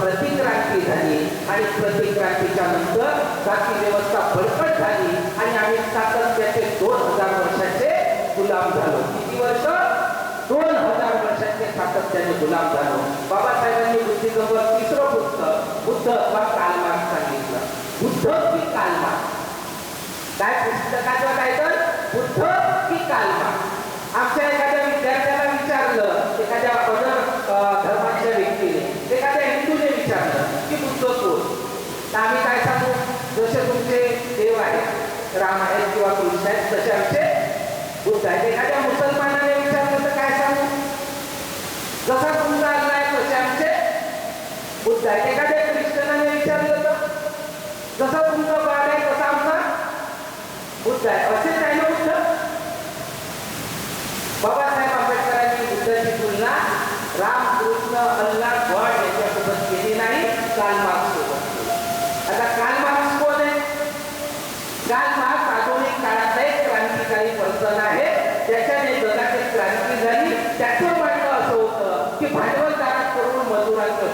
प्रतिक्रांती झाली आणि प्रतिक्रांतीच्या नंतर जाती व्यवस्था बळकट झाली आणि आम्ही सातत्याचे दोन हजार वर्षाचे गुलाम झालो. किती वर्ष? दोन हजार वर्षाचे सातत्याने गुलाम झालो. बाबासाहेबांनी बुद्धिजमवर तिसरं पुस्तक बुद्ध वा कालमार्ग सांगितलं. बुद्ध की कालमार्ग काय पुस्तकाचं काय तर बुद्ध की कालमार्ग आमच्या एखाद्या विद्यार्थ्याला विचारलं एखाद्या अदर अ, धर्माच्या व्यक्तीने एखाद्या हिंदूने विचारलं की बुद्ध कोण तर आम्ही काय सांगू जसे तुमचे देव आहेत राम आहेत किंवा कृष्ण आहेत तसे आमचे बुद्ध एखाद्या मुसलमानाने विचारलं तर काय सांगू? जसा तुमचा अल्ला आहे तसे आमचे बुद्ध आहेत. एखाद्या ख्रिश्चनाने विचारलं तर? जसा तुमचं बाळ आहे तसा आमचा बुद्ध आहे. असे नाही ना बुद्ध? बाबासाहेब आंबेडकरांनी बुद्धाची तुलना राम कृष्ण अल्ला गॉड यांच्यासोबत केली नाही काल मार्क्स सोबत आता काल मार्क्स कोण आहे? काल मार्क्स आधुनिक काळातला एक क्रांतिकारी पर्सन आहे ज्याच्याने जगाची क्रांती झाली त्याचं म्हणणं असं होतं की भांडवलदाराकडून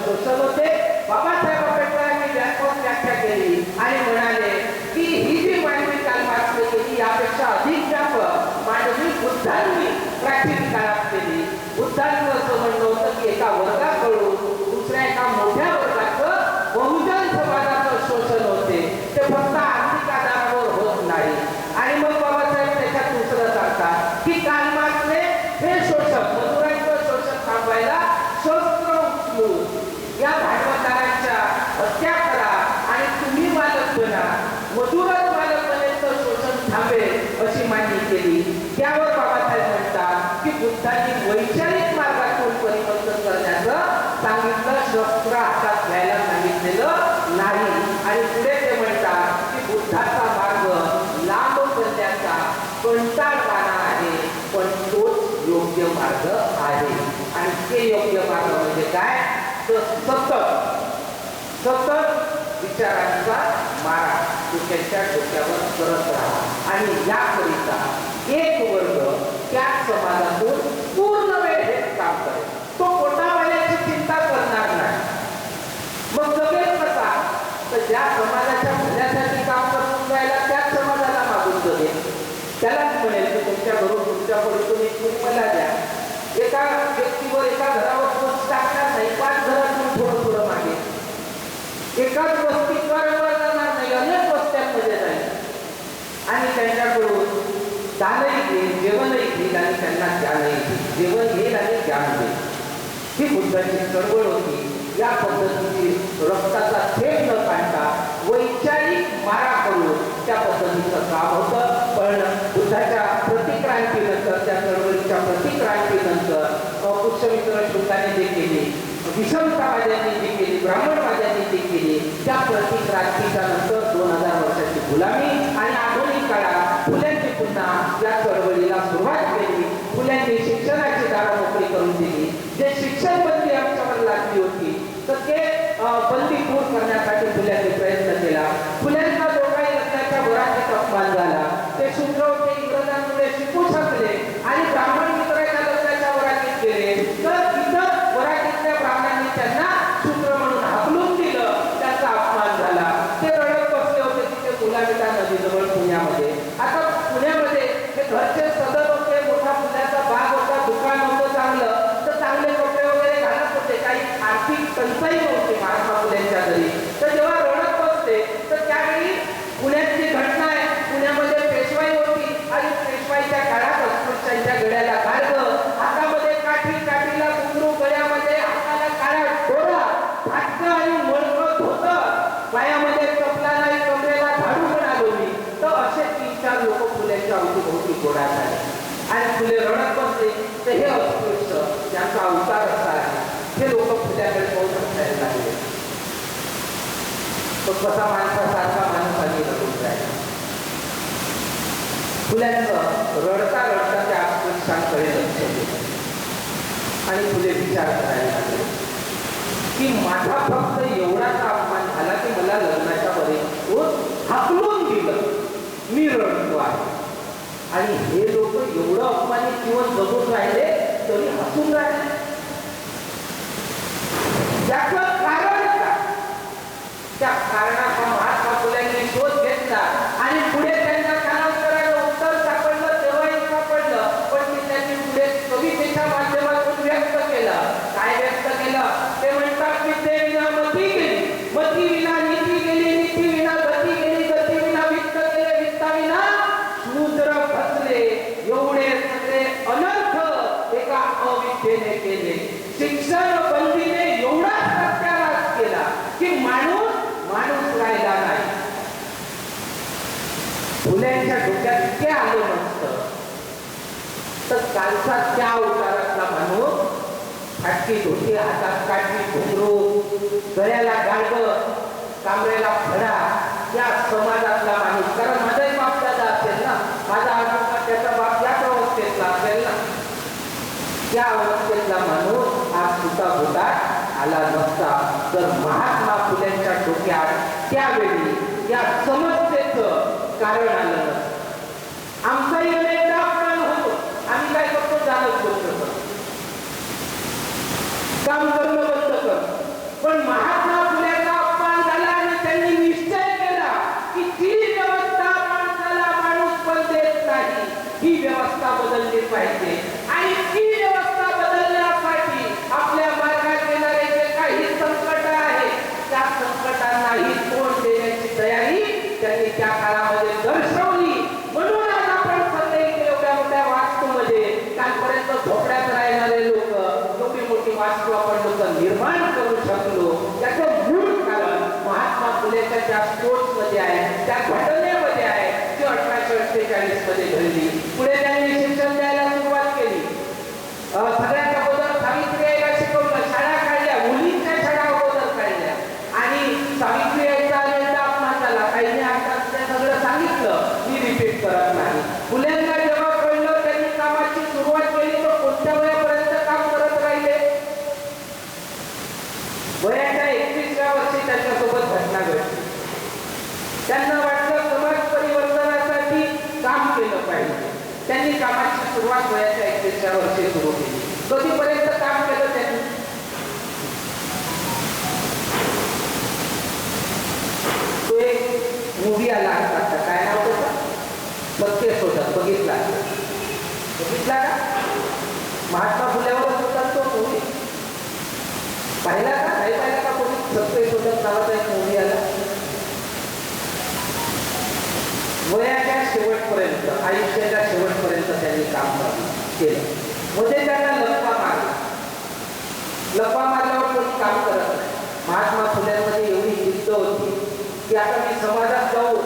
सोशल होते. बाबासाहेब आंबेडकरांनी व्यापक व्याख्या केली आणि म्हणाले की ही जी मांडणी काल मार्क्सने केली यापेक्षा अधिक व्यापक मांडणी बुद्धांनी प्राचीन काळात केली बुद्धांचं असं म्हणणं होतं की एका वर्गाकडून दुसऱ्या एका मोठ्या वर्गाचं बहुजन समाजाचं शोषण होते ते फक्त आर्थिक आधारावर होत नाही आणि मग बाबासाहेब त्याच्यात दुसरं सांगतात की काल मार्क्सने हे शोषण मजुरांचं शोषण थांबवायला शस्त्र उचलून या भांडवलदारांच्या हत्या करा आणि तुम्ही मालक बना मजूरच मालक तर शोषण थांबेल अशी मांडणी केली. त्यावर बाबासाहेब म्हणतात की बुद्धांनी वैचारिक मार्गातून परिवर्तन करण्याचं सांगितलं शस्त्र हातात घ्यायला सांगितलेलं नाही. आणि पुढे ते म्हणतात की बुद्धाचा मार्ग लांब करण्याचा कंटाळवाणा आहे पण तोच योग्य मार्ग आहे. आणि ते योग्य मार्ग म्हणजे काय? तर सतत सतत विचारांचा मारा डोक्याच्या डोक्यावर करत राहा. आणि याकरिता एक वर्ग त्या समाजातून पूर्ण वेळ हे काम करेल. तो पोटावाल्याची चिंता करणार नाही. मग जगेल कसा तर ज्या समाजाच्या भल्यासाठी काम करून राहिला त्याच समाजाला मागून जगेल त्याला आणि त्यांच्याकडून दानही घेईल जेवणही घेईल आणि त्यांना ज्ञानही घेईल जेवण घेईल आणि ज्ञान घेईल ही बुद्धाची चळवळ होती. या पद्धतीची रक्ताचा थेट न काढता वैचारिक मारा करून त्या पद्धतीचं काम होतं. पण बुद्धाच्या प्रतिक्रांतीनंतर त्या चळवळीच्या प्रतिक्रांतीनंतर अ, पुष्यमित्र शुद्धाने जे केले विषमतावाद्यांनी जी केली ब्राह्मणवाद्यांनी जी केली त्या प्रतिक्रांतीच्या नंतर दोन हजार वर्षाची गुलामी आणि आधुनिक काळात फुल्यांनी पुन्हा या चळवळीला सुरुवात केली फुल्यांनी शिक्षणाची दारं मोकळी करून दिली जे शिक्षण बंदी आमच्यावर लागली होती तर ते अ, बंदी दूर करण्यासाठी फुल्यांनी प्रयत्न केला फुल्यांचा जो काही लग्नाच्या वरातीत अपमान झाला ते शूद्र होते इंग्रजांमुळे शिकू शकले आणि ब्राह्मण मित्राच्या लग्नाच्या वरातीत गेले तर इतर वरातीतल्या ब्राह्मणांनी त्यांना शूद्र म्हणून हाकलून दिलं त्यांचा अपमान झाला ते रडत बसले होते तिथे मुलामिटा नदीजवळ पुण्यामध्ये आता पुण्यामध्ये हे घरचे सदर होते मोठा पुण्याचा बाग होता दुकान होतं चांगलं तर चांगले कपडे वगैरे घालत होते काही आर्थिक टंचाई नव्हती महात्मा फुलेंच्या घरी तर जेव्हा रडत बसते तर त्यावेळी पुण्यातली घटना आहे पुण्यामध्ये पेशवाई होती आणि पेशवाईच्या काळात अस्पृश्यांच्या गड्याला गाडगं हातामध्ये काठी काठीला कुंडू गळ्यामध्ये हाताला काळा डोळा फाटकं आणि मळकं धोतं पायामध्ये चपला नाही कमरेला झाडू पण आलो मी तर असे तीन चार लोक फुल्याच्या अवतीभोवती झाले आणि फुले रडत बसले तर हे अस्पृश्य ज्यांचा अवतार असा आहे हे लोक फुल्याकडे पाहून हसायला लागले तो कसा माणसासारखा माणूस आम्ही रडून राहिला. फुल्यांचं रडता रडता त्या अस्पृश्यांकडे लक्ष दिलं आणि फुले विचार करायला लागले की माझा फक्त एवढाच अपमान झाला की मला लग्नाच्या वरील हाकलून दिलं. मी रडतो आहे. आणि हे लोक एवढं अपमानित किंवा जगून राहिले तरी हसून राहिले. कारण त्या कालचा त्या अवतारातला माणूस फाटकी धोती हातात काटकी घुंगरू गळ्याला गाडग कांबळ्याला फडा या समाजातला माणूस. कारण माझाही बाप दादा असेल ना माझा आजोबा त्याचा बाप याच अवस्थेतला असेल ना. त्या अवस्थेतला माणूस हा सुद्धा होता आला नसता. तर महात्मा फुल्यांच्या डोक्यात त्यावेळी या समस्येचं कारण आलं नसतं आमचाही अनेकदा अपमान होतो आम्ही काय करतो जाणच गोष्ट करतो काम करणं बंद कर पण महात्मा फुलेचा अपमान झाला आणि त्यांनी निश्चय केला की जी व्यवस्था माणसाला माणूस पण देत नाही ही व्यवस्था बदलली पाहिजे आणि ती व्यवस्था बदलण्यासाठी आपल्या मार्गात येणारे जे काही संकट आहेत त्या संकटांनाही तोंड देण्याची तयारी त्यांनी त्या काळामध्ये दर्शवली म्हणून आज आपण सदैव एवढ्या मोठ्या वास्तूमध्ये कालपर्यंत झोपड्यात राहणारे लोक एवढी मोठी वास्तू आपण लोक निर्माण करू शकलो त्याचं मूळ कारण महात्मा फुलेच्या ज्या स्पोर्ट्समध्ये आहे. त्या घटनेमध्ये आहे. ती अठराशे अठ्ठेचाळीसमध्ये घडली. पुढे त्यांनी शिक्षण द्यायला सुरुवात केली अं, सगळ्यात अगोदर सावित्रीबाईला शिकवलं शाळा काढल्या मुलींच्या शाळा अगोदर काढल्या आणि सावित्रीबाईचा अनेकदा अपमान झाला काहींनी आता ते सगळं सांगितलं मी रिपीट करत नाही मुलांना जेव्हा कळलं त्यांनी कामाची सुरुवात केली तर कोणत्या वयापर्यंत काम करत राहिले वयाच्या एकवीसव्या वर्षी त्यांच्यासोबत घटना घडली त्यांना वाटलं समाज परिवर्तनासाठी काम केलं पाहिजे. त्यांनी कामाची सुरुवात वयाच्या एकवीसच्या वर्षी सुरू केली. कधीपर्यंत काम केलं त्यांनी? तो एक मूवी आला आता काय नाव त्याचं? सत्य शोधक बघितला. बघितला का? महात्मा फुल्यावर होता तो मूवी पाहिला का? नाही पाहिला का कोणी? सत्य शोधक नावाचा एक मूवी आला. वयाच्या शेवटपर्यंत आयुष्याच्या शेवटपर्यंत त्यांनी काम केलं म्हणजे त्यांना लपवा मारला लपवा मारल्यावर कोणी काम करत नाही महात्मा फुल्यांमध्ये एवढी जिद्द होती की आता मी समाजात जाऊन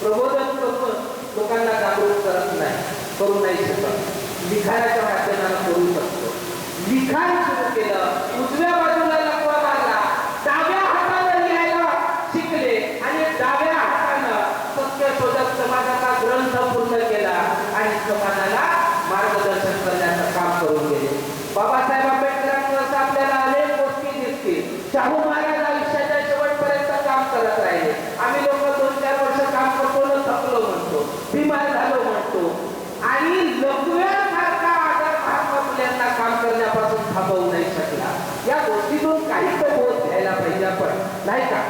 प्रबोधन करून लोकांना जागरूक करत नाही. करू नाही शकत लिखाणाच्या माध्यमानं करू शकतो. लिखाण सुरू केलं उजव्या बाजूला लपवा मारला डाव्या हातानं लिहायला शिकले आणि डाव्या हातानं सत्य शोधक समाजाचा ग्रंथ पूर्ण केला आणि समाजाला मार्गदर्शन करण्याचं काम करून गेले बाबासाहेब आंबेडकरांचं असं आपल्याला अनेक गोष्टी दिसतील शाहू महाराज आयुष्याच्या शेवटपर्यंत काम करत राहिले आम्ही लोक दोन चार वर्ष काम करतो न थकलो म्हणतो बिमार झालो म्हणतो आणि लघव्यासारखा आजार महात्मा फुल्यांना काम करण्यापासून थांबवू नाही शकला. या गोष्टीतून काही तो बोध घ्यायला पाहिजे आपण नाही का?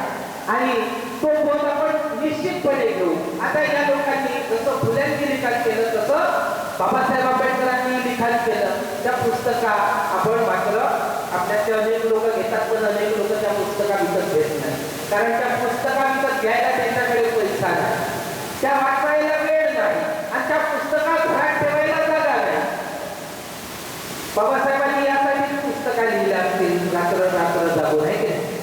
आणि तो बोध आपण निश्चितपणे घेऊ. आता या लोकांनी जसं फुल्यांनी लिखाण केलं तसं बाबासाहेब आंबेडकरांनी लिखाण केलं. त्या पुस्तका आपण मात्र आपल्याचे अनेक लोक घेतात पण अनेक लोक त्या पुस्तका विकत घेत नाही कारण त्या पुस्तका विकत घ्यायला त्यांच्याकडे पैसा नाही त्या वाचवायला वेळ नाही आणि त्या पुस्तका घरात ठेवायला जागा नाही बाबासाहेबांनी यासाठी पुस्तका लिहिल्या असतील रात्र रात्र जागून आहे की नाही?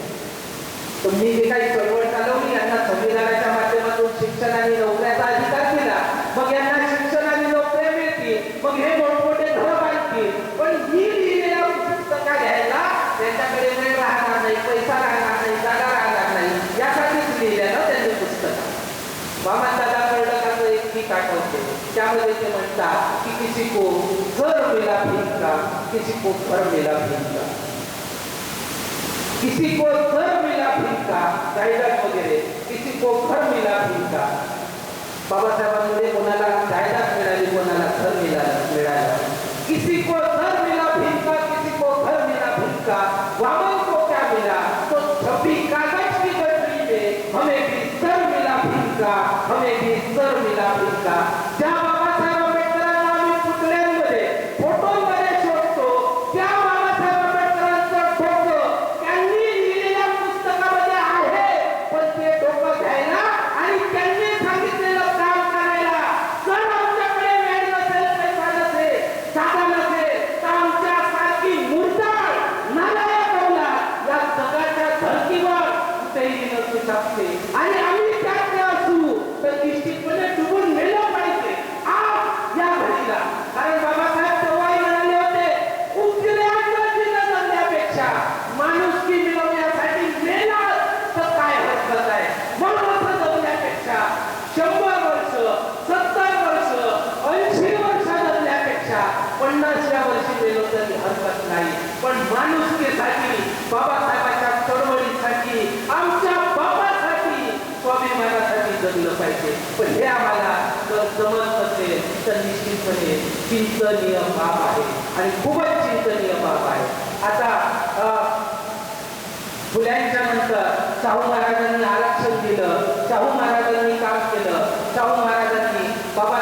तुम्ही जे काही चळवळ चालवली यांना संविधानाच्या माध्यमातून शिक्षण आणि नोकऱ्याचा अधिकार दिला मग यांना शिक्षण आणि नोकऱ्या मिळतील मग हे मोठमोठे घर बांधतील. पण ही लिहिलेल्या पुस्तका घ्यायला त्यांच्याकडे वेळ राहणार नाही पैसा राहणार नाही जागा राहणार नाही. यासाठीच लिहिल्या ना त्यांनी पुस्तक. मामा दादा एक गीत आठवते. त्यामध्ये ते म्हणतात की किसी को घर मिला किसी को पर मिला भिंका किसी को घर मिला भिंका जायदाद वगैरे। किसी को घर मिला भिंका बाबासाहेबांमध्ये कोणाला जायदाद मिळाली कोणाला घर मिळालं मिळालं. किसी को घर मिला भिंका किसी को घर मिला भिंका वामन को क्या मिला? तो छपी कागज की गठरी में हमें भी सर मिला भिंका हमें भी सर मिला भिंका क्या बाबासाहेब आंबेडकरांना आम्ही पुतळ्यांमध्ये फोटोमध्ये शोधतो त्या बाबासाहेब आंबेडकरांचं डोकं त्यांनी लिहिलेल्या पुस्तकामध्ये आहे पण ते डोकं घ्यायला आणि त्यांनी सांगितलेलं काम करायला जर आमच्याकडे वेळ नसेल पैसा नसेल जागा नसेल तर आमच्या सारखी मुर्दाळ नालायक अवलाद या जगाच्या धर्तीवर कुठेही नसू शकते आणि आम्ही त्यात असू तर निश्चितपणे डुबून मेलं पाहिजे आज या घडीला कारण बाबा दिलं पाहिजे पण हे आम्हाला समज नसेल तर निश्चितपणे चिंतनीय बाब आहे आणि खूपच चिंतनीय बाब आहे. आता अं, फुल्यांच्या नंतर शाहू महाराजांनी आरक्षण दिलं शाहू महाराजांनी काम केलं शाहू महाराजांनी बाबा